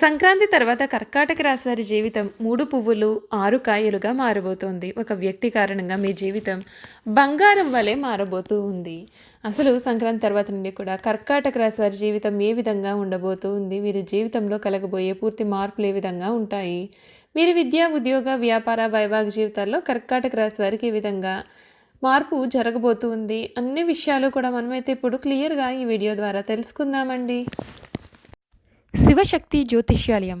సంక్రాంతి తర్వాత కర్కాటక రాశి వారి జీవితం మూడు పువ్వులు ఆరు కాయలుగా మారబోతోంది. ఒక వ్యక్తి కారణంగా మీ జీవితం బంగారం వలె మారబోతూ ఉంది. అసలు సంక్రాంతి తర్వాత నుండి కూడా కర్కాటక రాశి వారి జీవితం ఏ విధంగా ఉండబోతూ ఉంది? వీరి జీవితంలో కలగబోయే పూర్తి మార్పులు ఏ విధంగా ఉంటాయి? వీరి విద్యా ఉద్యోగ వ్యాపార వైవాహిక జీవితాల్లో కర్కాటక రాశి వారికి ఈ విధంగా మార్పు జరగబోతూ ఉంది? అన్ని విషయాలు కూడా మనమైతే ఇప్పుడు క్లియర్గా ఈ వీడియో ద్వారా తెలుసుకుందామండి. శివశక్తి జ్యోతిష్యాలయం.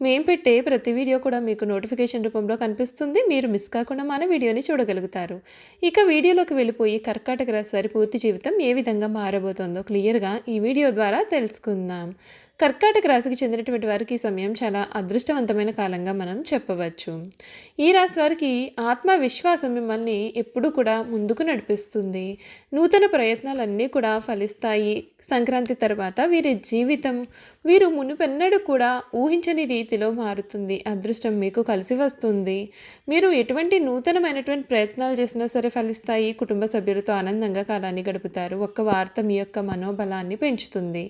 మేము పెట్టే ప్రతి వీడియో కూడా మీకు నోటిఫికేషన్ రూపంలో కనిపిస్తుంది. మీరు మిస్ కాకుండా మన వీడియోని చూడగలుగుతారు. ఇక వీడియోలోకి వెళ్ళిపోయి కర్కాటక రాశి వారి పూర్తి జీవితం ఏ విధంగా మారబోతుందో క్లియర్గా ఈ వీడియో ద్వారా తెలుసుకుందాం. కర్కాటక రాశికి చెందినటువంటి వారికి ఈ సమయం చాలా అదృష్టవంతమైన కాలంగా మనం చెప్పవచ్చు. ఈ రాశి వారికి ఆత్మవిశ్వాసం మిమ్మల్ని ఎప్పుడూ కూడా ముందుకు నడిపిస్తుంది. నూతన ప్రయత్నాలన్నీ కూడా ఫలిస్తాయి. సంక్రాంతి తర్వాత వీరి జీవితం వీరు మునుపెన్నడూ కూడా ఊహించని రీతిలో మారుతుంది. అదృష్టం మీకు కలిసి వస్తుంది. మీరు ఎటువంటి నూతనమైనటువంటి ప్రయత్నాలు చేసినా సరే ఫలిస్తాయి. కుటుంబ సభ్యులతో ఆనందంగా కాలాన్ని గడుపుతారు. ఒక్క వార్త మీ యొక్క మనోబలాన్ని పెంచుతుంది.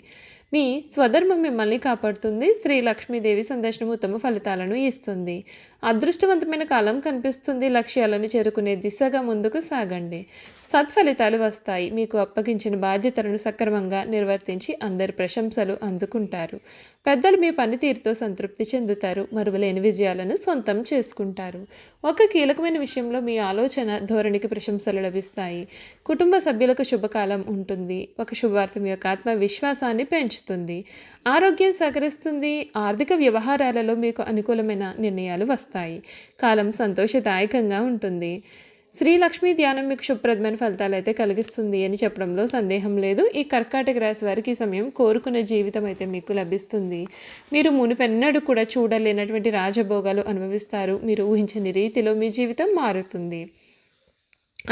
మీ స్వధర్మం మిమ్మల్ని కాపాడుతుంది. శ్రీ లక్ష్మీదేవి సందర్శనం ఉత్తమ ఫలితాలను ఇస్తుంది. అదృష్టవంతమైన కాలం కనిపిస్తుంది. లక్ష్యాలను చేరుకునే దిశగా ముందుకు సాగండి. సత్ఫలితాలు వస్తాయి. మీకు అప్పగించిన బాధ్యతలను సక్రమంగా నిర్వర్తించి అందరి ప్రశంసలు అందుకుంటారు. పెద్దలు మీ పనితీరుతో సంతృప్తి చెందుతారు. మరువలేని విజయాలను సొంతం చేసుకుంటారు. ఒక కీలకమైన విషయంలో మీ ఆలోచన ధోరణికి ప్రశంసలు లభిస్తాయి. కుటుంబ సభ్యులకు శుభకాలం ఉంటుంది. ఒక శుభవార్త మీ యొక్క ఆత్మవిశ్వాసాన్ని పెంచు పెంచుతుంది. ఆరోగ్యం సహకరిస్తుంది. ఆర్థిక వ్యవహారాలలో మీకు అనుకూలమైన నిర్ణయాలు వస్తాయి. కాలం సంతోషదాయకంగా ఉంటుంది. శ్రీ లక్ష్మీ ధ్యానం మీకు శుభ్రదమైన ఫలితాలు అయితే కలిగిస్తుంది అని చెప్పడంలో సందేహం లేదు. ఈ కర్కాటక రాశి వారికి ఈ సమయం కోరుకున్న జీవితం అయితే మీకు లభిస్తుంది. మీరు మునిపెన్నడూ కూడా చూడలేనటువంటి రాజభోగాలు అనుభవిస్తారు. మీరు ఊహించని రీతిలో మీ జీవితం మారుతుంది.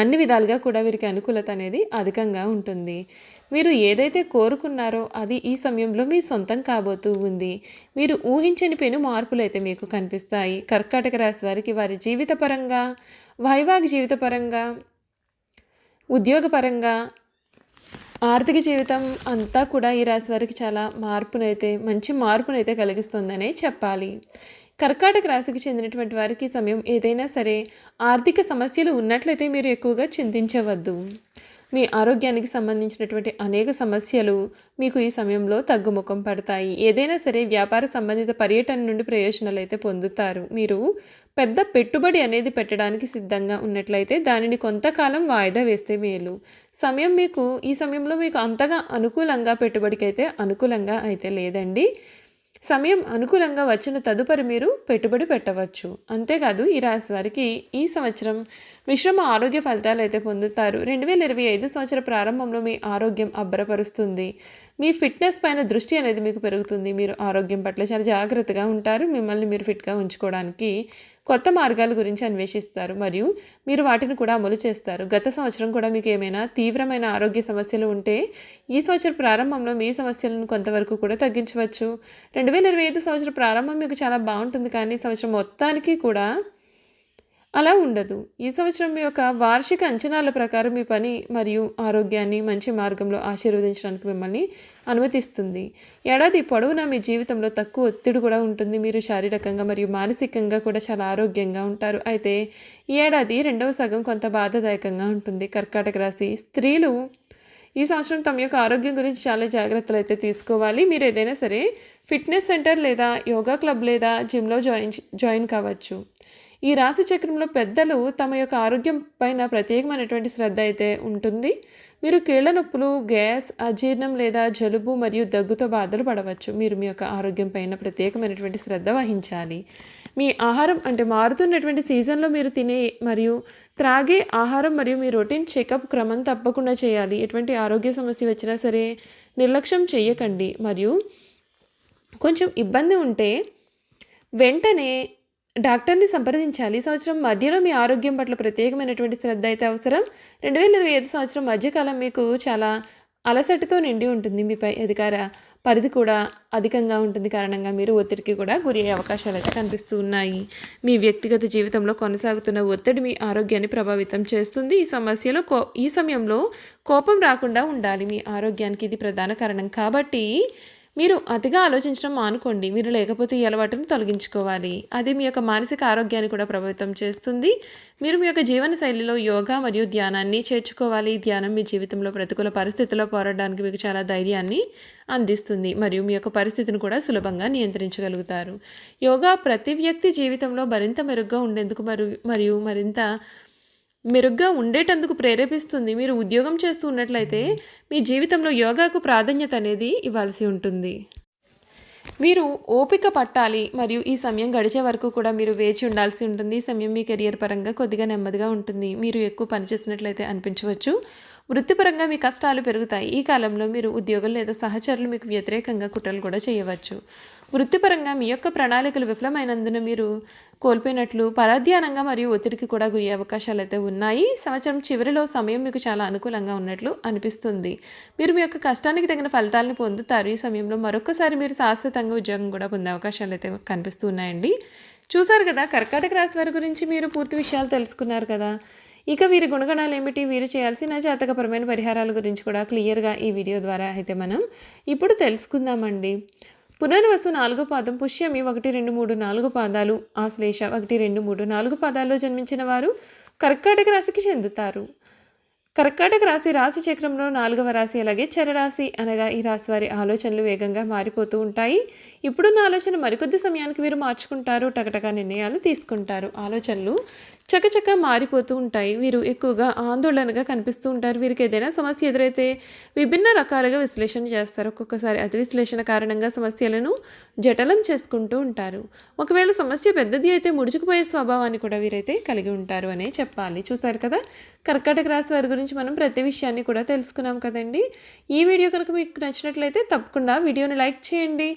అన్ని విధాలుగా కూడా వీరికి అనుకూలత అనేది అధికంగా ఉంటుంది. మీరు ఏదైతే కోరుకున్నారో అది ఈ సమయంలో మీ సొంతం కాబోతూ ఉంది. మీరు ఊహించని పెను మార్పులు అయితే మీకు కనిపిస్తాయి. కర్కాటక రాశి వారికి వారి జీవితపరంగా వైవాహిక జీవితపరంగా ఉద్యోగపరంగా ఆర్థిక జీవితం అంతా కూడా ఈ రాశి వారికి చాలా మార్పునైతే మంచి మార్పునైతే కలిగిస్తుందనే చెప్పాలి. కర్కాటక రాశికి చెందినటువంటి వారికి సమయం ఏదైనా సరే ఆర్థిక సమస్యలు ఉన్నట్లయితే మీరు ఎక్కువగా చింతించవద్దు. మీ ఆరోగ్యానికి సంబంధించినటువంటి అనేక సమస్యలు మీకు ఈ సమయంలో తగ్గుముఖం పడతాయి. ఏదైనా సరే వ్యాపార సంబంధిత పర్యటన నుండి ప్రయోజనాలు అయితే పొందుతారు. మీరు పెద్ద పెట్టుబడి అనేది పెట్టడానికి సిద్ధంగా ఉన్నట్లయితే దానిని కొంతకాలం వాయిదా వేస్తే మేలు. సమయం మీకు ఈ సమయంలో మీకు అంతగా అనుకూలంగా పెట్టుబడికి అయితే అనుకూలంగా అయితే లేదండి. సమయం అనుకూలంగా వచ్చిన తదుపరి మీరు పెట్టుబడి పెట్టవచ్చు. అంతేకాదు ఈ రాశి వారికి ఈ సంవత్సరం మిశ్రమ ఆరోగ్య ఫలితాలు అయితే పొందుతారు. రెండు వేల ఇరవై ఐదు సంవత్సర ప్రారంభంలో మీ ఆరోగ్యం అబ్బరపరుస్తుంది. మీ ఫిట్నెస్ పైన దృష్టి అనేది మీకు పెరుగుతుంది. మీరు ఆరోగ్యం పట్ల చాలా జాగ్రత్తగా ఉంటారు. మిమ్మల్ని మీరు ఫిట్గా ఉంచుకోవడానికి కొత్త మార్గాల గురించి అన్వేషిస్తారు. మరియు మీరు వాటిని కూడా అమలు చేస్తారు. గత సంవత్సరం కూడా మీకు ఏమైనా తీవ్రమైన ఆరోగ్య సమస్యలు ఉంటే ఈ సంవత్సరం ప్రారంభంలో మీ సమస్యలను కొంతవరకు కూడా తగ్గించవచ్చు. రెండు వేల ఇరవై ఐదు సంవత్సరం ప్రారంభం మీకు చాలా బాగుంటుంది. కానీ సంవత్సరం మొత్తానికి కూడా అలా ఉండదు. ఈ సంవత్సరం మీ యొక్క వార్షిక అంచనాల ప్రకారం మీ పని మరియు ఆరోగ్యాన్ని మంచి మార్గంలో ఆశీర్వదించడానికి మిమ్మల్ని అనుమతిస్తుంది. ఏడాది పొడవునా మీ జీవితంలో తక్కువ ఒత్తిడి కూడా ఉంటుంది. మీరు శారీరకంగా మరియు మానసికంగా కూడా చాలా ఆరోగ్యంగా ఉంటారు. అయితే ఈ ఏడాది రెండవ సగం కొంత బాధాదాయకంగా ఉంటుంది. కర్కాటక రాశి స్త్రీలు ఈ సంవత్సరం తమ యొక్క ఆరోగ్యం గురించి చాలా జాగ్రత్తలు అయితే తీసుకోవాలి. మీరు ఏదైనా సరే ఫిట్నెస్ సెంటర్ లేదా యోగా క్లబ్ లేదా జిమ్లో జాయిన్ జాయిన్ కావచ్చు. ఈ రాశి చక్రంలో పెద్దలు తమ యొక్క ఆరోగ్యం పైన ప్రత్యేకమైనటువంటి శ్రద్ధ అయితే ఉంటుంది. మీరు కీళ్ళ నొప్పులు గ్యాస్ అజీర్ణం లేదా జలుబు మరియు దగ్గుతో బాధలు పడవచ్చు. మీరు మీ యొక్క ఆరోగ్యం పైన ప్రత్యేకమైనటువంటి శ్రద్ధ వహించాలి. మీ ఆహారం అంటే మారుతున్నటువంటి సీజన్లో మీరు తినే మరియు త్రాగే ఆహారం మరియు మీ రొటీన్ చెకప్ క్రమం తప్పకుండా చేయాలి. ఎటువంటి ఆరోగ్య సమస్య వచ్చినా సరే నిర్లక్ష్యం చేయకండి. మరియు కొంచెం ఇబ్బంది ఉంటే వెంటనే డాక్టర్ని సంప్రదించాలి. ఈ సంవత్సరం మధ్యలో మీ ఆరోగ్యం పట్ల ప్రత్యేకమైనటువంటి శ్రద్ధ అయితే అవసరం. రెండు వేల ఇరవై ఐదు సంవత్సరం మధ్యకాలం మీకు చాలా అలసటతో నిండి ఉంటుంది. మీపై అధికార పరిధి కూడా అధికంగా ఉంటుంది. కారణంగా మీరు ఒత్తిడికి కూడా గురి అయ్యే అవకాశాలు అయితే కనిపిస్తూ ఉన్నాయి. మీ వ్యక్తిగత జీవితంలో కొనసాగుతున్న ఒత్తిడి మీ ఆరోగ్యాన్ని ప్రభావితం చేస్తుంది. ఈ సమస్యలో కో ఈ సమయంలో కోపం రాకుండా ఉండాలి. మీ ఆరోగ్యానికి ఇది ప్రధాన కారణం. కాబట్టి మీరు అతిగా ఆలోచించడం మానుకోండి. మీరు లేకపోతే ఈ అలవాటును తొలగించుకోవాలి. అది మీ యొక్క మానసిక ఆరోగ్యాన్ని కూడా ప్రభావితం చేస్తుంది. మీరు మీ యొక్క జీవన శైలిలో యోగా మరియు ధ్యానాన్ని చేర్చుకోవాలి. ధ్యానం మీ జీవితంలో ప్రతికూల పరిస్థితుల్లో పోరాడడానికి మీకు చాలా ధైర్యాన్ని అందిస్తుంది. మరియు మీ యొక్క పరిస్థితిని కూడా సులభంగా నియంత్రించగలుగుతారు. యోగా ప్రతి వ్యక్తి జీవితంలో మరింత మెరుగ్గా ఉండేందుకు మరియు మరియు మరింత మెరుగ్గా ఉండేటందుకు ప్రేరేపిస్తుంది. మీరు ఉద్యోగం చేస్తూ ఉన్నట్లయితే మీ జీవితంలో యోగాకు ప్రాధాన్యత అనేది ఇవ్వాల్సి ఉంటుంది. మీరు ఓపిక పట్టాలి మరియు ఈ సమయం గడిచే వరకు కూడా మీరు వేచి ఉండాల్సి ఉంటుంది. ఈ సమయం మీ కెరియర్ పరంగా కొద్దిగా నెమ్మదిగా ఉంటుంది. మీరు ఎక్కువ పని చేసినట్లయితే అనిపించవచ్చు. వృత్తిపరంగా మీ కష్టాలు పెరుగుతాయి. ఈ కాలంలో మీరు ఉద్యోగులు లేదా సహచరులు మీకు వ్యతిరేకంగా కుట్రలు కూడా చేయవచ్చు. వృత్తిపరంగా మీ యొక్క ప్రణాళికలు విఫలమైనందున మీరు కోల్పోయినట్లు పరాధ్యానంగా మరియు ఒత్తిడికి కూడా గురి అవకాశాలు అయితే ఉన్నాయి. సంవత్సరం చివరిలో సమయం మీకు చాలా అనుకూలంగా ఉన్నట్లు అనిపిస్తుంది. మీరు మీ యొక్క కష్టానికి తగిన ఫలితాలను పొందుతారు. ఈ సమయంలో మరొకసారి మీరు శాశ్వతంగా ఉద్యోగం కూడా పొందే అవకాశాలు అయితే కనిపిస్తూ ఉన్నాయండి చూసారు కదా కర్కాటక రాశి వారి గురించి మీరు పూర్తి విషయాలు తెలుసుకున్నారు కదా. ఇక వీరి గుణగణాలు ఏమిటి వీరు చేయాల్సిన జాతకపరమైన పరిహారాల గురించి కూడా క్లియర్గా ఈ వీడియో ద్వారా అయితే మనం ఇప్పుడు తెలుసుకుందామండి. పునర్వసు నాలుగు పాదం పుష్యమి ఒకటి రెండు మూడు నాలుగు పాదాలు ఆశ్లేష ఒకటి రెండు మూడు నాలుగు పాదాల్లో జన్మించిన వారు కర్కాటక రాశికి చెందుతారు. కర్కాటక రాశి రాశి చక్రంలో నాలుగవ రాశి అలాగే చరరాశి అనగా ఈ రాశి వారి ఆలోచనలు వేగంగా మారిపోతూ ఉంటాయి. ఇప్పుడున్న ఆలోచన మరికొద్ది సమయానికి వీరు మార్చుకుంటారు టకటక నిర్ణయాలు తీసుకుంటారు. ఆలోచనలు చకచక మారిపోతూ ఉంటాయి. వీరు ఎక్కువగా ఆందోళనగా కనిపిస్తూ ఉంటారు. వీరికి ఏదైనా సమస్య ఎదురైతే విభిన్న రకాలుగా విశ్లేషణ చేస్తారు. ఒక్కొక్కసారి అతి విశ్లేషణ కారణంగా సమస్యలను జటలం చేసుకుంటూ ఉంటారు. ఒకవేళ సమస్య పెద్దది అయితే ముడుచుకుపోయే స్వభావాన్ని కూడా వీరైతే కలిగి ఉంటారు అనే చెప్పాలి. చూసారు కదా? కర్కాటక రాశి వారి గురించి మనం ప్రతి విషయాన్ని కూడా తెలుసుకున్నాం కదండి. ఈ వీడియో కనుక మీకు నచ్చినట్లయితే తప్పకుండా వీడియోని లైక్ చేయండి.